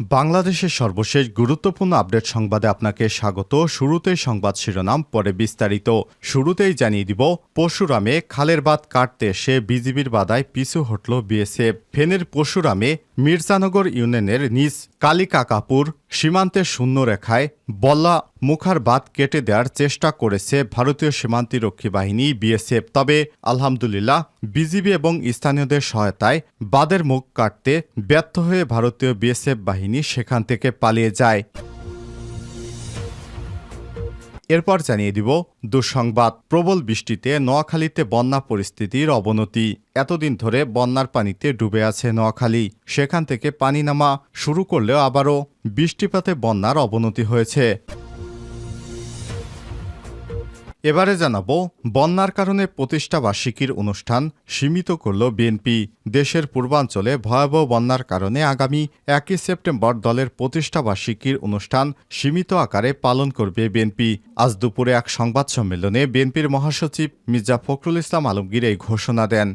বাংলাদেশের সর্বশেষ গুরুত্বপূর্ণ আপডেট সংবাদে আপনাকে স্বাগত। শুরুতেই সংবাদ শিরোনাম, পরে বিস্তারিত। শুরুতেই জানিয়ে দিব, পরশুরামে খালের বাদ কাটতে এসে বিজিবির বাদায় পিছু হটল বিএসএফ। ফেনের পরশুরামে মির্জানগর ইউনিয়নের নিজ কালিকাকাপুর সীমান্তের শূন্য রেখায় বল্লা মুখার বাদ কেটে দেওয়ার চেষ্টা করেছে ভারতীয় সীমান্তিরক্ষী বাহিনী বিএসএফ। তবে আলহামদুলিল্লাহ, বিজিবি এবং স্থানীয়দের সহায়তায় বাদের মুখ কাটতে ব্যর্থ হয়ে ভারতীয় বিএসএফ বাহিনী সেখান থেকে পালিয়ে যায়। এরপর জানিয়ে দিব দুঃসংবাদ। প্রবল বৃষ্টিতে নোয়াখালীতে বন্যা পরিস্থিতির অবনতি। এতদিন ধরে বন্যার পানিতে ডুবে আছে নোয়াখালী। সেখান থেকে পানি নামা শুরু করলেও আবারও বৃষ্টিপাতে বন্যার অবনতি হয়েছে। এবারে জানাব, বন্যার কারণে প্রতিষ্ঠা বার্ষিকীর অনুষ্ঠান সীমিত করল বিএনপি। দেশের পূর্বাঞ্চলে ভয়াবহ বন্যার কারণে আগামী একই সেপ্টেম্বর দলের প্রতিষ্ঠা বার্ষিকীর অনুষ্ঠান সীমিত আকারে পালন করবে বিএনপি। আজ দুপুরে এক সংবাদ সম্মেলনে বিএনপির মহাসচিব মির্জা ফখরুল ইসলাম আলমগীর এই ঘোষণা দেন।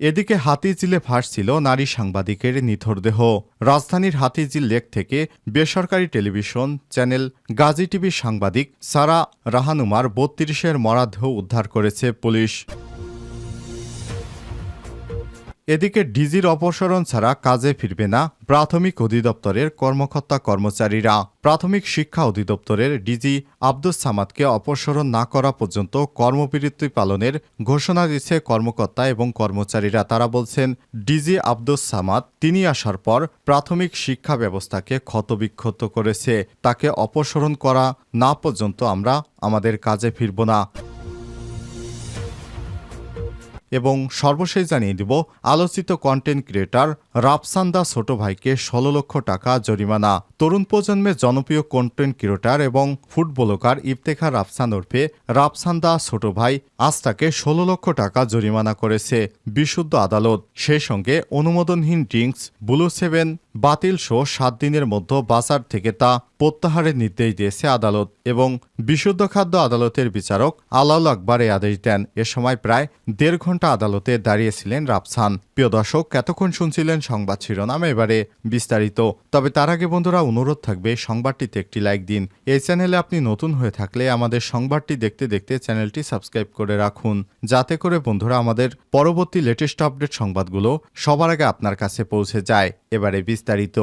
এদিকে হাতিঝিলে ভাসছিল নারী সাংবাদিকের নিথর দেহ। রাজধানীর হাতিঝিল লেক থেকে বেসরকারি টেলিভিশন চ্যানেল গাজী টিভি সাংবাদিক সারা রাহানুমার বত্রিশের মরাদেহ উদ্ধার করেছে পুলিশ। এদিকে ডিজির অপসারণ ছাড়া কাজে ফিরবে না প্রাথমিক অধিদপ্তরের কর্মকর্তা কর্মচারীরা। প্রাথমিক শিক্ষা অধিদপ্তরের ডিজি আব্দুস সামাদকে অপসারণ না করা পর্যন্ত কর্মবিরতি পালনের ঘোষণা দিচ্ছে কর্মকর্তা এবং কর্মচারীরা। তারা বলছেন, ডিজি আব্দুস সামাদ তিনি আসার পর প্রাথমিক শিক্ষা ব্যবস্থাকে ক্ষতবিক্ষত করেছে। তাকে অপসারণ করা না পর্যন্ত আমরা আমাদের কাজে ফিরব না। এবং সর্বশেষ জানিয়ে দিব, আলোচিত কন্টেন্ট ক্রিয়েটার রাফসান্দা ছোট ভাইকে ষোলো লক্ষ টাকা জরিমানা। তরুণ প্রজন্মের জনপ্রিয় কন্টেন্ট ক্রিয়েটর এবং ফুটবলার ইফতেখার রাফসান ওরফে রাফসান্দা ছোট ভাই আজ তাকে ষোলো লক্ষ টাকা জরিমানা করেছে বিশুদ্ধ আদালত। সেই সঙ্গে অনুমোদনহীন ড্রিঙ্কস ব্লু সেভেন বাতিল সহ সাত দিনের মধ্যে বাজার থেকে তা প্রত্যাহারের নির্দেশ দিয়েছে আদালত এবং বিশুদ্ধ খাদ্য আদালতের বিচারক আলাউল আকবর এই আদেশ দেন। এ সময় প্রায় দেড় ঘণ্টা আদালতে দাঁড়িয়েছিলেন রাফসান। প্রিয় দর্শক, এতক্ষণ শুনছিলেন সংবাদ শিরোনাম। এবারে বিস্তারিত। তবে তার আগে বন্ধুরা, অনুরোধ থাকবে, সংবাদটিতে একটি লাইক দিন। এই চ্যানেলে আপনি নতুন হয়ে থাকলে আমাদের সংবাদটি দেখতে দেখতে চ্যানেলটি সাবস্ক্রাইব করে রাখুন। যাতে করে বন্ধুরা, আমাদের পরবর্তী লেটেস্ট আপডেট সংবাদগুলো সবার আগে আপনার কাছে পৌঁছে যায়। এবারে বিস্তারিত।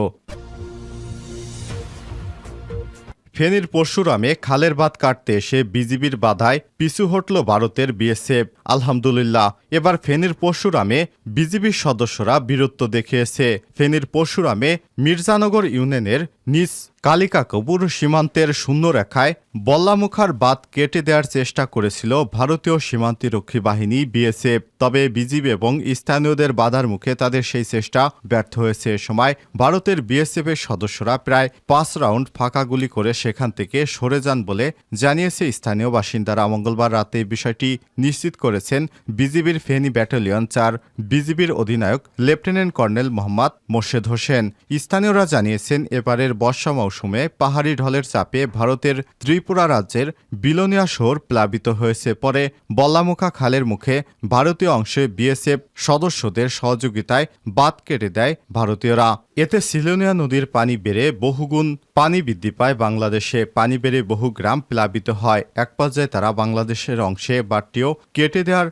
ফেনীর পরশুরামে খালের বাদ কাটতে এসে বিজিবির বাধায় পিছু হটল ভারতের বিএসএফ। আলহামদুলিল্লাহ, এবার ফেনীর পরশুরামে বিজিবির সদস্যরা বীরত্ব দেখিয়েছে। ফেনীর পরশুরামে মির্জানগর ইউনিয়নের নিজ কালিকা কপুর সীমান্তের শূন্য রেখায় বল্লামুখার বাদ কেটে দেওয়ার চেষ্টা করেছিল ভারতীয় সীমান্তিরক্ষী বাহিনী, বিএসএফ। তবে বিজিবি এবং স্থানীয়দের বাধার মুখে তাদের সেই চেষ্টা ব্যর্থ হয়েছে এ সময়। ভারতের বিএসএফ এর সদস্যরা প্রায় পাঁচ রাউন্ড ফাঁকা গুলি করে সেখান থেকে সরে যান বলে জানিয়েছে স্থানীয় বাসিন্দারা। মঙ্গলবার রাতে বিষয়টি নিশ্চিত করেছেন বিজিবির ফেনী ব্যাটালিয়ন চার বিজিবির অধিনায়ক লেফটেন্যান্ট কর্নেল মোহাম্মদ মোর্শেদ হোসেন। স্থানীয়রা জানিয়েছেন, এবারের বর্ষা মৌসুমে পাহাড়ি ঢলের চাপে ভারতের ত্রিপুরা রাজ্যের বিলোনিয়া শহর প্লাবিত হয়েছে। পরে বল্লামুখা খালের মুখে ভারতীয় অংশে বিএসএফ সদস্যদের সহযোগিতায় বাদ কেটে দেয় ভারতীয়রা। এতে সিলোনিয়া নদীর পানি বেড়ে বহুগুণ পানি বৃদ্ধি পায় বাংলাদেশে। পানি বেড়ে বহু গ্রাম প্লাবিত হয়। এক পর্যায়ে তারা বাংলাদেশের অংশে বাটটিও কেটে দেওয়ার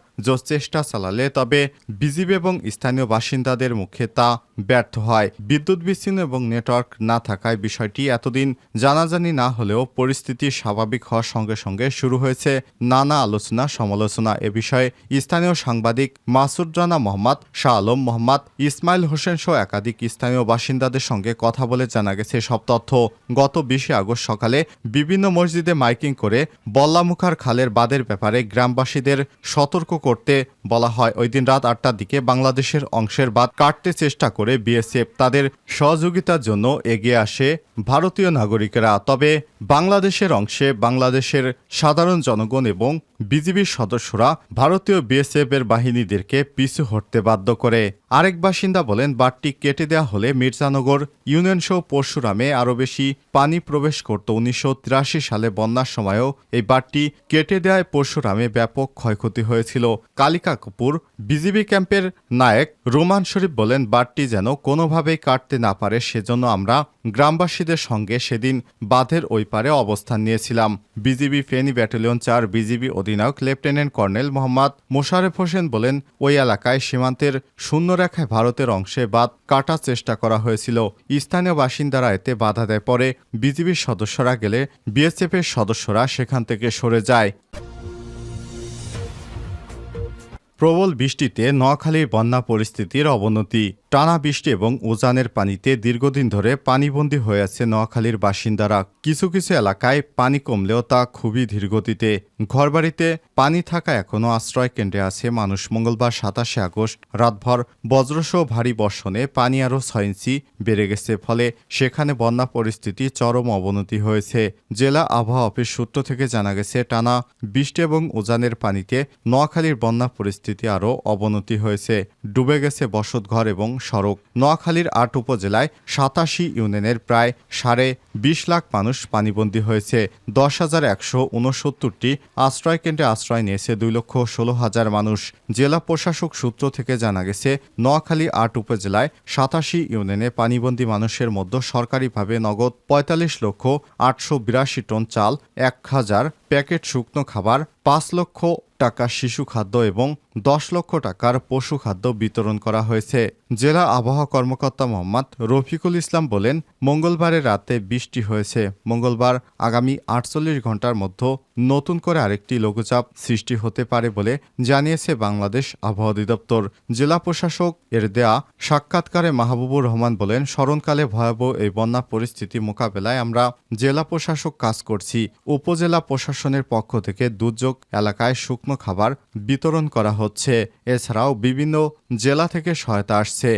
চেষ্টা চালালে তবে বিজিবি এবং স্থানীয় বাসিন্দাদের মুখে তা ব্যর্থ হয়। বিদ্যুৎ বিচ্ছিন্ন এবং নেটওয়ার্ক না থাকায় বিষয়টি এতদিন জানাজানি না হলেও পরিস্থিতি স্বাভাবিক হওয়ার সঙ্গে সঙ্গে শুরু হয়েছে নানা আলোচনা, সমালোচনা। এ বিষয়ে স্থানীয় সাংবাদিক মাসুদ রানা মোহাম্মদ, শাহ আলম মোহাম্মদ, ইসমাইল হোসেন সহ একাধিক স্থানীয় বাসিন্দাদের সঙ্গে কথা বলে জানা গেছে সব তথ্য। গত বিশে আগস্ট সকালে বিভিন্ন মসজিদে মাইকিং করে বল্লামুখার খালের বাদের ব্যাপারে গ্রামবাসীদের সতর্ক করতে বলা হয়। ওই দিন রাত আটটার দিকে বাংলাদেশের অংশের বাদ কাটতে চেষ্টা করে বিএসএফ। তাদের সহযোগিতার জন্য এগিয়ে আসে ভারতীয় নাগরিকেরা, তবে বাংলাদেশের অংশে বাংলাদেশের সাধারণ জনগণ এবং বিজিবির সদস্যরা ভারতীয় বিএসএফ এর বাহিনীদেরকে পিছু হটতে বাধ্য করে। আরেক বাসিন্দা বলেন বাঁধটি কেটে দেওয়া হলে মির্জানগর ইউনিয়ন সহ পরশুরামে আরও বেশি পানি প্রবেশ করত। উনিশশো তিরাশি সালে বন্যার সময়ও এই বাঁধটি কেটে দেওয়ায় পরশুরামে ব্যাপক ক্ষয়ক্ষতি হয়েছিল। কালিকা কপুর, বিজিবি ক্যাম্পের নায়ক রোমান শরীফ বলেন বাঁধটি যেন কোনোভাবেই কাটতে না পারে, সেজন্য আমরা গ্রামবাসীদের সঙ্গে সেদিন বাঁধের ওই পারে অবস্থান নিয়েছিলাম। বিজিবি ফেনী ব্যাটালিয়ন চার বিজিবি অধিনায়ক লেফটেন্যান্ট কর্নেল মোহাম্মদ মোশারেফ হোসেন বলেন, ওই এলাকায় সীমান্তের শূন্যরেখায় ভারতের অংশে বাঁধ কাটার চেষ্টা করা হয়েছিল। স্থানীয় বাসিন্দারা এতে বাধা দেয়, পরে বিজিবির সদস্যরা গেলে বিএসএফের সদস্যরা সেখান থেকে সরে যায়। প্রবল বৃষ্টিতে নোয়াখালীর বন্যা পরিস্থিতির অবনতি। টানা বৃষ্টি এবং উজানের পানিতে দীর্ঘদিন ধরে পানিবন্দী হয়ে আছে নোয়াখালীর বাসিন্দারা। কিছু কিছু এলাকায় পানি কমলেও তা খুবই ধীরগতিতে। ঘরবাড়িতে পানি থাকা এখনও আশ্রয় কেন্দ্রে আছে মানুষ। মঙ্গলবার সাতাশে আগস্ট রাতভর বজ্রসহ ভারী বর্ষণে পানি আরও ছয় ইঞ্চি বেড়ে গেছে। ফলে সেখানে বন্যা পরিস্থিতি চরম অবনতি হয়েছে। জেলা আবহাওয়া অফিস সূত্র থেকে জানা গেছে, টানা বৃষ্টি এবং উজানের পানিতে নোয়াখালীর বন্যা পরিস্থিতি আরও অবনতি হয়েছে। ডুবে গেছে বসতঘর এবং সড়ক নোয়াখালীর আট উপজেলায় সাতাশি ইউনিয়নের প্রায় সাড়ে বিশ লাখ মানুষ পানিবন্দী হয়েছে। দশ হাজার একশো উনসত্তরটি আশ্রয় কেন্দ্রে আশ্রয় নিয়েছে দুই লক্ষ ষোলো হাজার মানুষ। জেলা প্রশাসক সূত্র থেকে জানা গেছে, নোয়াখালী আট উপজেলায় সাতাশি ইউনিয়নে পানিবন্দী মানুষের মধ্যে সরকারিভাবে নগদ পঁয়তাল্লিশ লক্ষ আটশো বিরাশি টন চাল, এক হাজার প্যাকেট শুকনো খাবার, পাঁচ লক্ষ টাকা শিশু খাদ্য এবং দশ লক্ষ টাকার পশু খাদ্য বিতরণ করা হয়েছে। জেলা আবহাওয়া কর্মকর্তা মোহাম্মদ রফিকুল ইসলাম বলেন, মঙ্গলবারের রাতে বৃষ্টি হয়েছে। মঙ্গলবার আগামী আটচল্লিশ ঘণ্টার মধ্যে নতুন করে আরেকটি লঘুচাপ সৃষ্টি হতে পারে বলে জানিয়েছে বাংলাদেশ আবহাওয়া অধিদপ্তর। জেলা প্রশাসক এর দেয়া সাক্ষাৎকারে মাহবুবুর রহমান বলেন, স্মরণকালে ভয়াবহ এই বন্যা পরিস্থিতি মোকাবেলায় আমরা জেলা প্রশাসক কাজ করছি। উপজেলা প্রশাসনের পক্ষ থেকে দুর্যোগ এলাকায় শুকনো খাবার বিতরণ করা হচ্ছে। এছাড়াও বিভিন্ন জেলা থেকে সহায়তা আসছে।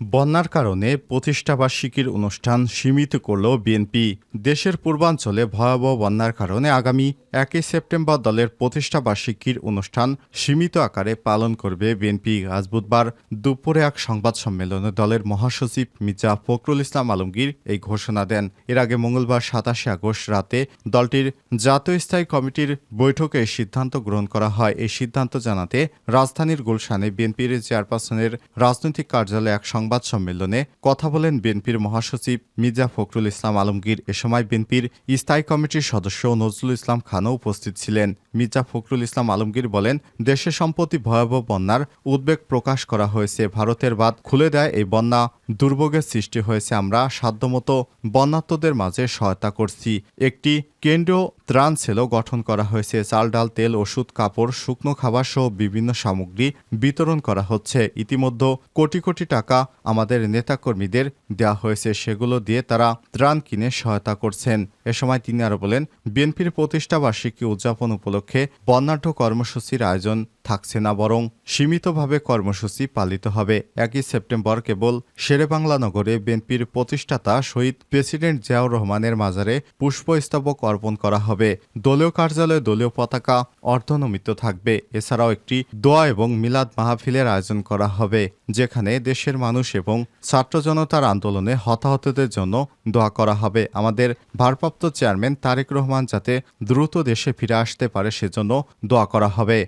বন্যার কারণে প্রতিষ্ঠাবার্ষিকীর অনুষ্ঠান সীমিত করল বিএনপি দেশের পূর্বাঞ্চলে ভয়াবহ বন্যার কারণে আগামী একই সেপ্টেম্বর দলের প্রতিষ্ঠাবার্ষিকীর অনুষ্ঠান সীমিত আকারে পালন করবে বিএনপি। আজ বুধবার দুপুরে এক সংবাদ সম্মেলনে দলের মহাসচিব মির্জা ফখরুল ইসলাম আলমগীর এই ঘোষণা দেন। এর আগে মঙ্গলবার সাতাশে আগস্ট রাতে দলটির জাতীয় স্থায়ী কমিটির বৈঠকে সিদ্ধান্ত গ্রহণ করা হয়। এই সিদ্ধান্ত জানাতে রাজধানীর গুলশানে বিএনপির চেয়ারপারসনের রাজনৈতিক কার্যালয়ে এক সংবাদ সম্মেলনে কথা বলেন বিএনপির মহাসচিব মির্জা ফখরুল ইসলাম আলমগীর। এ সময় বিএনপির স্থায়ী কমিটির সদস্য নজরুল ইসলাম খানও উপস্থিত ছিলেন। মির্জা ফখরুল ইসলাম আলমগীর বলেন, দেশে সম্প্রতি ভয়াবহ বন্যার উদ্বেগ প্রকাশ করা হয়েছে। ভারতের বাদ খুলে দেয়, এই বন্যা দুর্ভোগের সৃষ্টি হয়েছে। আমরা সাধ্যমতো বন্যাত্মদের মাঝে সহায়তা করছি। একটি কেন্দ্রীয় ত্রাণ সেলও গঠন করা হয়েছে। চাল, ডাল, তেল, ওষুধ, কাপড়, শুকনো খাবার সহ বিভিন্ন সামগ্রী বিতরণ করা হচ্ছে। ইতিমধ্যে কোটি কোটি টাকা আমাদের নেতাকর্মীদের দেওয়া হয়েছে। সেগুলো দিয়ে তারা ত্রাণ কিনে সহায়তা করছেন। এ সময় তিনি আরও বলেন, বিএনপির প্রতিষ্ঠা বার্ষিকী উদযাপন উপলক্ষে বর্ণাঢ্য কর্মসূচির আয়োজন থাকছে না, বরং সীমিতভাবে কর্মসূচি পালিত হবে। একই সেপ্টেম্বর কেবল শেরেবাংলা নগরে বিএনপির প্রতিষ্ঠাতা শহীদ প্রেসিডেন্ট জিয়াউর রহমানের মাজারে পুষ্পস্তবক অর্পণ করা হবে। দলীয় কার্যালয়ে দলীয় পতাকা অর্ধনমিত থাকবে। এছাড়াও একটি দোয়া এবং মিলাদ মাহফিলের আয়োজন করা হবে, যেখানে দেশের মানুষ এবং ছাত্র জনতার আন্দোলনে হতাহতদের জন্য দোয়া করা হবে। আমাদের ভারপ্রাপ্ত চেয়ারম্যান তারেক রহমান যাতে দ্রুত দেশে ফিরে আসতে পারে সেজন্য দোয়া করা হবে।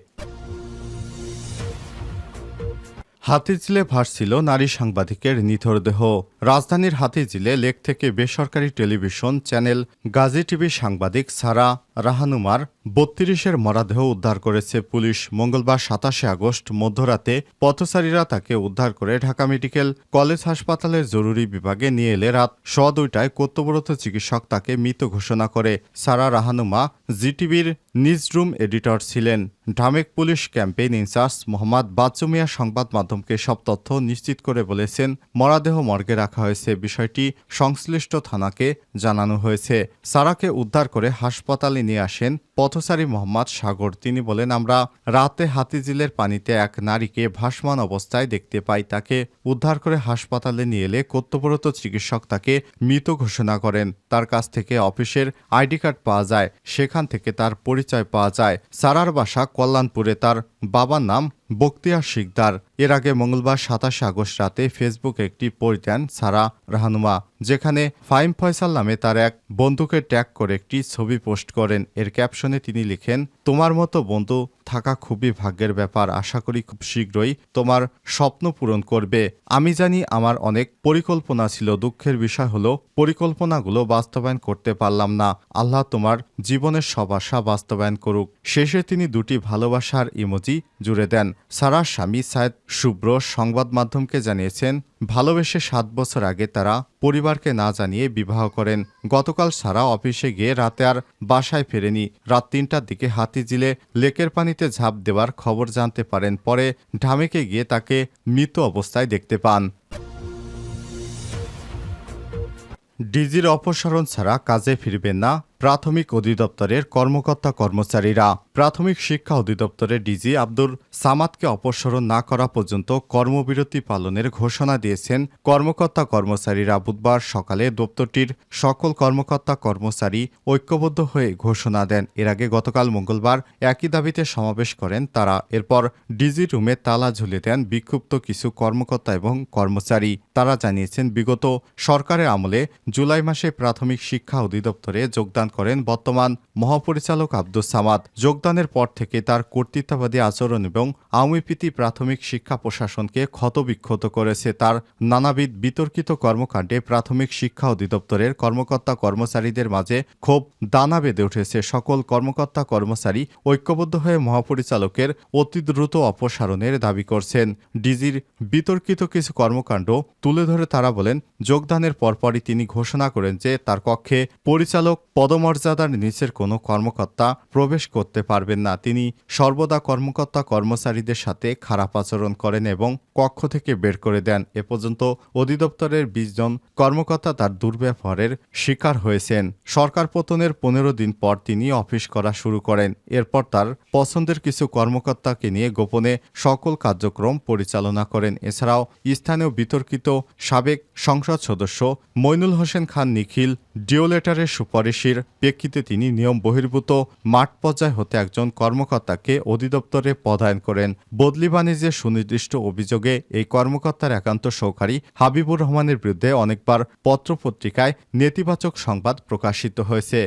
হাতিঝিলে ভাসছিল নারী সাংবাদিকের নিথর দেহ। রাজধানীর হাতিঝিলে লেক থেকে বেসরকারি টেলিভিশন চ্যানেল গাজী টিভির সাংবাদিক সারা রাহানুমার বত্রিশের মরাদেহ উদ্ধার করেছে পুলিশ। মঙ্গলবার সাতাশে আগস্ট মধ্যরাতে পথচারীরা তাকে উদ্ধার করে ঢাকা মেডিকেল কলেজ হাসপাতালের জরুরি বিভাগে নিয়ে এলে রাত স দুইটায় কর্তব্যরত চিকিৎসক তাকে মৃত ঘোষণা করে। সারা রাহানুমা জিটিভির নিজরুম এডিটর ছিলেন। Dhamek police campaign incharge Mohammad Bachchu Mia সংবাদ মাধ্যমকে সব তথ্য নিশ্চিত করে বলেছেন, মরাদেহ মর্গে রাখা হয়েছে বিষয়টি সংশ্লিষ্ট থানাকে জানানো হয়েছে। সারাকে উদ্ধার করে হাসপাতালে নিয়ে আসেন পথচারী মোহাম্মদ সাগর। তিনি বলেন, আমরা রাতে হাতিঝিলের পানিতে এক নারীকে ভাসমান অবস্থায় দেখতে পাই। তাকে উদ্ধার করে হাসপাতালে নিয়ে এলে কর্তব্যরত চিকিৎসক তাকে মৃত ঘোষণা করেন। তার কাছ থেকে অফিসের আইডি কার্ড পাওয়া যায়। সেখান থেকে তার পরিচয় পাওয়া যায়। সারার বাসা কল্যাণপুরে। তার বাবার নাম বক্তিয়ার শিকদার। এর আগে মঙ্গলবার সাতাশে আগস্ট রাতে ফেসবুকে একটি পোস্ট দেন সারা রাহানুমা, যেখানে ফাইম ফয়সাল নামে তার এক বন্ধুকে ট্যাগ করে একটি ছবি পোস্ট করেন। এর ক্যাপশনে তিনি লিখেন, তোমার মতো বন্ধু থাকা খুবই ভাগ্যের ব্যাপার। আশা করি খুব শীঘ্রই তোমার স্বপ্ন পূরণ করবে। আমি জানি আমার অনেক পরিকল্পনা ছিল। দুঃখের বিষয় হলো, পরিকল্পনাগুলো বাস্তবায়ন করতে পারলাম না। আল্লাহ তোমার জীবনের সব আশা বাস্তবায়ন করুক। শেষে তিনি দুটি ভালোবাসার ইমোজি জুড়ে দেন। সারা স্বামী সায়েদ শুভ্র সংবাদ মাধ্যমকে জানিয়েছেন ভালোবেসে সাত বছর আগে তারা পরিবারকে না জানিয়ে বিবাহ করেন। গতকাল সারা অফিসে গিয়ে রাতে আর বাসায় ফেরেনি। রাত তিনটার দিকে হাতিঝিলে লেকের পানিতে ঝাঁপ দেওয়ার খবর জানতে পারেন। পরে ঢামেকে গিয়ে তাকে মৃত অবস্থায় দেখতে পান। ডিজির অপসারণ ছাড়া কাজে ফিরবেন না প্রাথমিক অধিদপ্তরের কর্মকর্তা কর্মচারীরা প্রাথমিক শিক্ষা অধিদপ্তরের ডিজি আব্দুল সামাদকে অপসারণ না করা পর্যন্ত কর্মবিরতি পালনের ঘোষণা দিয়েছেন কর্মকর্তা কর্মচারীরা বুধবার সকালে দপ্তরটির সকল কর্মকর্তা কর্মচারী ঐক্যবদ্ধ হয়ে ঘোষণা দেন। এর আগে গতকাল মঙ্গলবার একই দাবিতে সমাবেশ করেন তারা। এরপর ডিজি রুমে তালা ঝুলে দেন বিক্ষুব্ধ কিছু কর্মকর্তা এবং কর্মচারী। তারা জানিয়েছেন, বিগত সরকারের আমলে জুলাই মাসে প্রাথমিক শিক্ষা অধিদপ্তরে যোগদান করেন বর্তমান মহাপরিচালক আব্দুস সামাদ। যোগদানের পর থেকে তার কর্তৃত্ববাদী আচরণ এবং আওয়ামীপ্রীতি প্রাথমিক শিক্ষা প্রশাসনকে ক্ষতবিক্ষত করেছে। তার নানাবিধ বিতর্কিত কর্মকাণ্ডে প্রাথমিক শিক্ষা অধিদপ্তরের কর্মকর্তা কর্মচারীদের মাঝে ক্ষোভ দানা বেঁধে উঠেছে। সকল কর্মকর্তা কর্মচারী ঐক্যবদ্ধ হয়ে মহাপরিচালকের অতি দ্রুত অপসারণের দাবি করছেন। ডিজির বিতর্কিত কিছু কর্মকাণ্ড তুলে ধরে তারা বলেন, যোগদানের পরপরই তিনি ঘোষণা করেন যে তার কক্ষে পরিচালক পদমর্যাদার নিচের কোনো কর্মকর্তা প্রবেশ করতে পারবেন না। তিনি সর্বদা কর্মকর্তা কর্মচারীদের সাথে খারাপ আচরণ করেন এবং কক্ষ থেকে বের করে দেন। এ পর্যন্ত অধিদপ্তরের বিশ জন কর্মকর্তা তার দুর্ব্যবহারের শিকার হয়েছেন। সরকার পতনের পনেরো দিন পর তিনি অফিস করা শুরু করেন। এরপর তার পছন্দের কিছু কর্মকর্তাকে নিয়ে গোপনে সকল কার্যক্রম পরিচালনা করেন। এছাড়াও স্থানীয় বিতর্কিত সাবেক সংসদ সদস্য মইনুল হোসেন খান নিখিল ডিওলেটারের সুপারিশের প্রেক্ষিতে তিনি নিয়ম বহির্ভূত মাঠ পর্যায় হতে একজন কর্মকর্তাকে অধিদপ্তরে পদায়ন করেন। বদলি বাণিজ্যের সুনির্দিষ্ট অভিযোগে এই কর্মকর্তার একান্ত সহকারী হাবিবুর রহমানের বিরুদ্ধে অনেকবার পত্রপত্রিকায় নেতিবাচক সংবাদ প্রকাশিত হয়েছে।